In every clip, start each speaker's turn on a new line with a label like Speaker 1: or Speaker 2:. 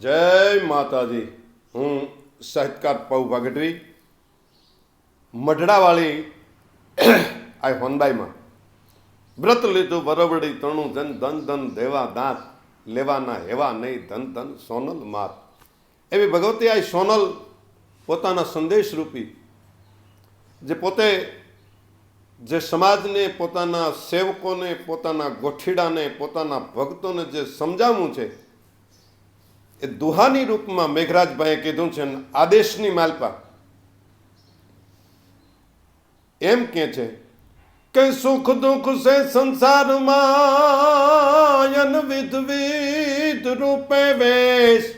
Speaker 1: જય માતાજી. હું સાહિત્યકાર પૌ ભગટરી મઢડાવાળી આ હોનબાઈમાં. વ્રત લીધું બરોબડી તણું ધન ધન ધન, દેવા દાંત લેવાના હેવા નહીં, ધન ધન, સોનલ માત એવી ભગવતી આ સોનલ પોતાના સંદેશ રૂપી, જે પોતે જે સમાજને, પોતાના સેવકોને, પોતાના ગોઠીડાને, પોતાના ભક્તોને જે સમજાવવું છે એ દુહાની રૂપમાં મેઘરાજભાઈએ કીધું છે આદેશની માલપા. એમ કે છે, કે સુખ દુઃખ સે સંસારમાં વિધવિધ વિધ વિધ રૂપે વેશ.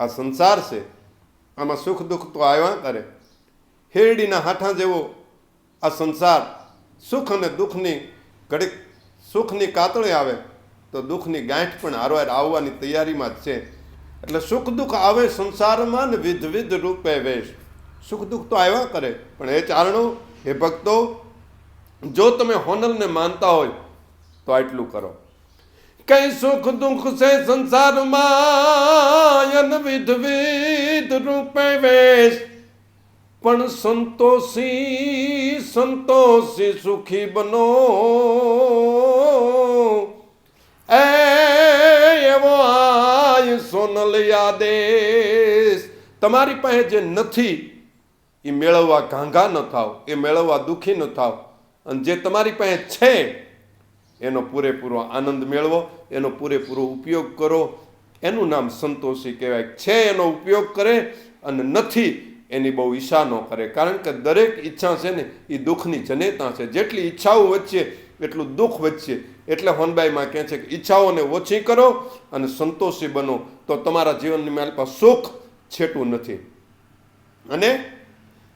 Speaker 1: આ સંસાર છે. આમાં સુખ દુઃખ તો આવ્યા કરે. હેરડીના હાથા જેવો આ સંસાર સુખ અને દુઃખની ઘડીક સુખની કાતળે આવે તો દુઃખની ગાંઠ પણ હારવાર આવવાની તૈયારીમાં જ છે. એટલે સુખ દુઃખ આવે સંસારમાં ને વિધ વિધ રૂપે વેશ. સુખ દુઃખ તો આવ્યા કરે, પણ એ ચારણો હે ભક્તો, જો તમે હોનલને માનતા હોય, તો આટલું કરો. કઈ સુખ દુઃખ છે સંસારમાં અન વિધ વિધ રૂપે વેશ. પણ સંતોષી સંતોષી સુખી બનો. એ એવો આય સોનલ યાદેશ તમારી પાસે જે નથી એ મેળવવા ઘાંઘા ન થાવ, એ મેળવવા દુઃખી ન થાવ. અને જે તમારી પાસે છે, એનો પૂરેપૂરો આનંદ મેળવો, એનો પૂરેપૂરો ઉપયોગ કરો. એનું નામ સંતોષી કહેવાય. છે, એનો ઉપયોગ કરે અને નથી, એની બહુ ઈચ્છા ન કરે. કારણ કે દરેક ઈચ્છા છે ને એ દુઃખની જનેતા છે. જેટલી ઈચ્છાઓ વચ્ચે, એટલું દુઃખ વચ્ચે એટલે હોનબાઈમાં કહે છે કે ઈચ્છાઓને ઓછી કરો અને સંતોષી બનો. તો તમારા જીવનની માલપા સુખ છેટું નથી. અને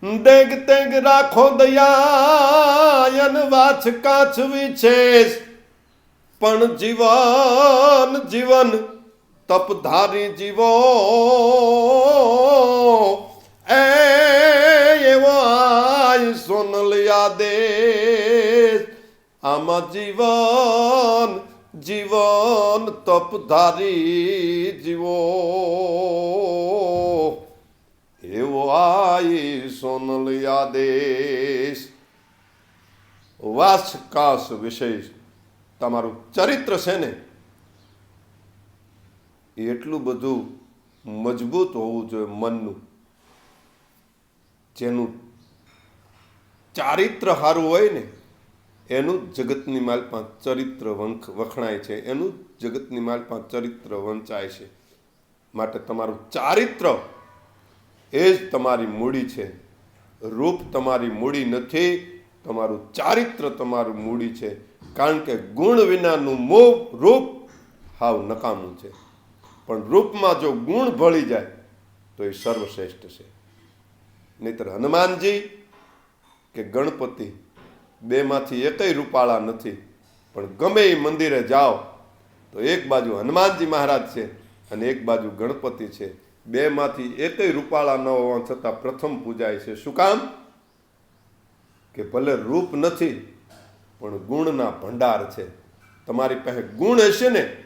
Speaker 1: દેગ તેગ રાખો દયાયન વાછ કાછ વિશેષ. પણ જીવન જીવન તપધારી જીવો. આમાં જીવન জীবন તપધારી জীব। એવો આય સોનલ યાદેશ વાસ કાસ વિશેષ તમારું ચરિત્ર છે ને એટલું બધું મજબૂત હોવું જોઈએ મનનું। જેનું ચારિત્ર સારું હોય ને એનું જગતની માલમાં ચરિત્ર વંખ વખણાય છે, એનું જગતની માલમાં ચરિત્ર વંચાય છે. માટે તમારું ચારિત્ર એ જ તમારી મૂડી છે. રૂપ તમારી મૂડી નથી, તમારું ચારિત્ર તમારું મૂડી છે. કારણ કે ગુણ વિનાનું મોહ રૂપ હાવ નકામું છે. પણ રૂપમાં જો ગુણ ભળી જાય, તો એ સર્વશ્રેષ્ઠ છે. નહીતર હનુમાનજી કે ગણપતિ બેમાંથી એકેય રૂપાળા નથી. પણ ગમે એ મંદિરે જાઓ, તો એક બાજુ હનુમાનજી મહારાજ છે અને એક બાજુ ગણપતિ છે. બેમાંથી એકેય રૂપાળા ન હોવા છતાં પ્રથમ પૂજાય છે. શું કામ? કે ભલે રૂપ નથી, પણ ગુણના ભંડાર છે. તમારી પાસે ગુણ હશે ને,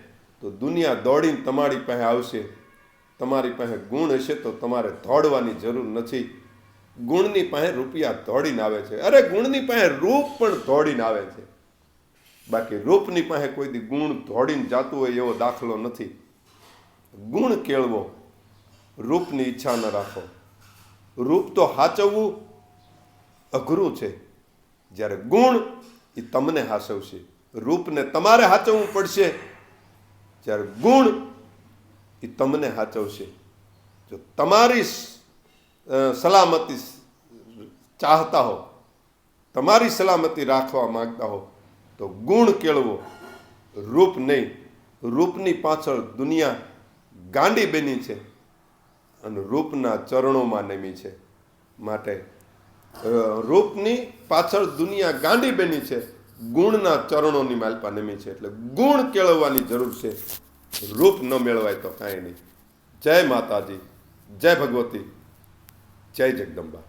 Speaker 1: તો દુનિયા દોડીને તમારી પાસે આવશે. તમારી પાસે ગુણ હશે તો તમારે દોડવાની જરૂર નથી. ગુણની પાસે રૂપિયા દોડીને આવે છે. અરે ગુણની પાસે રૂપ પણ દોડીને આવે છે. બાકી રૂપની પાસે કોઈ દી ગુણ દોડીને જાતું હોય એવો દાખલો નથી. ગુણ કેળવો, રૂપની ઈચ્છા ન રાખો. રૂપ તો હાચવવું અઘરું છે. જ્યારે ગુણ એ તમને હાચવશે. રૂપને તમારે હાચવવું પડશે. જ્યારે ગુણ એ તમને હાચવશે. જો તમારી સલામતી ચાહતા હો. તમારી સલામતી રાખવા માંગતા હો. તો ગુણ કેળવો. રૂપ નહીં. રૂપની પાછળ દુનિયા ગાંડી બની છે અને રૂપના ચરણોમાં નમી છે. માટે રૂપની પાછળ દુનિયા ગાંડી બની છે. ગુણના ચરણોની માલપા નમી છે. એટલે ગુણ કેળવવાની જરૂર છે. રૂપ ન મેળવાય તો કાંઈ નહીં. જય માતાજી. જય ભગવતી. જય જગદંબા.